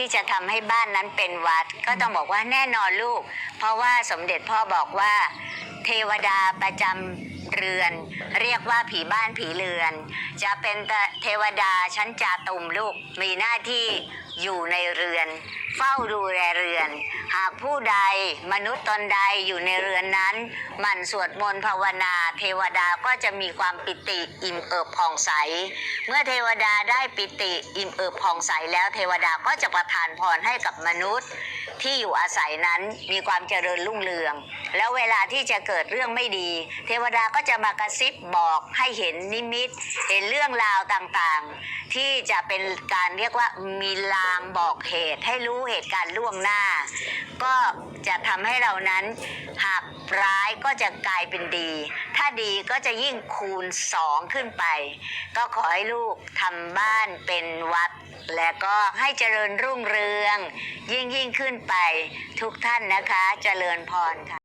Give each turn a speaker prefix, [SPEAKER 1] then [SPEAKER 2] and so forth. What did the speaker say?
[SPEAKER 1] ที่จะทำให้บ้านนั้นเป็นวัด ก็ต้องบอกว่าแน่นอนลูก เพราะว่าสมเด็จพ่อบอกว่า เทวดาประจำเรือน เรียกว่าผีบ้านผีเรือน จะเป็นเทวดาชั้นจาตุมลูกมีหน้าที่ อยู่ในเรือน เฝ้าดูแลเรือน หากผู้ใดมนุษย์ตนใดอยู่ในเรือนนั้น มันสวดมนต์ภาวนา เทวดาก็จะมีความปิติอิ่มเอิบผ่องใส เมื่อเทวดาได้ปิติอิ่มเอิบผ่องใสแล้วเทวดาก็จะประทานพรให้กับมนุษย์ ที่อยู่อาศัยนั้นมีความเจริญรุ่งเรือง แล้วเวลาที่จะเกิดเรื่องไม่ดี เทวดาก็จะมากระซิบบอกให้เห็นนิมิต เห็นเรื่องราวต่างๆ ที่จะเป็นการเรียกว่ามีลาางบอกเหตุให้รู้เหตุการณ์ล่วงหน้า ก็จะทำให้เรานั้น หากร้ายก็จะกลายเป็นดี ถ้าดีก็จะยิ่งคูณสองขึ้นไป ก็ขอให้ลูกทำบ้านเป็นวัด และก็ให้เจริญรุ่งเรือง ยิ่งยิ่งขึ้นไปทุกท่านนะคะ เจริญพรค่ะ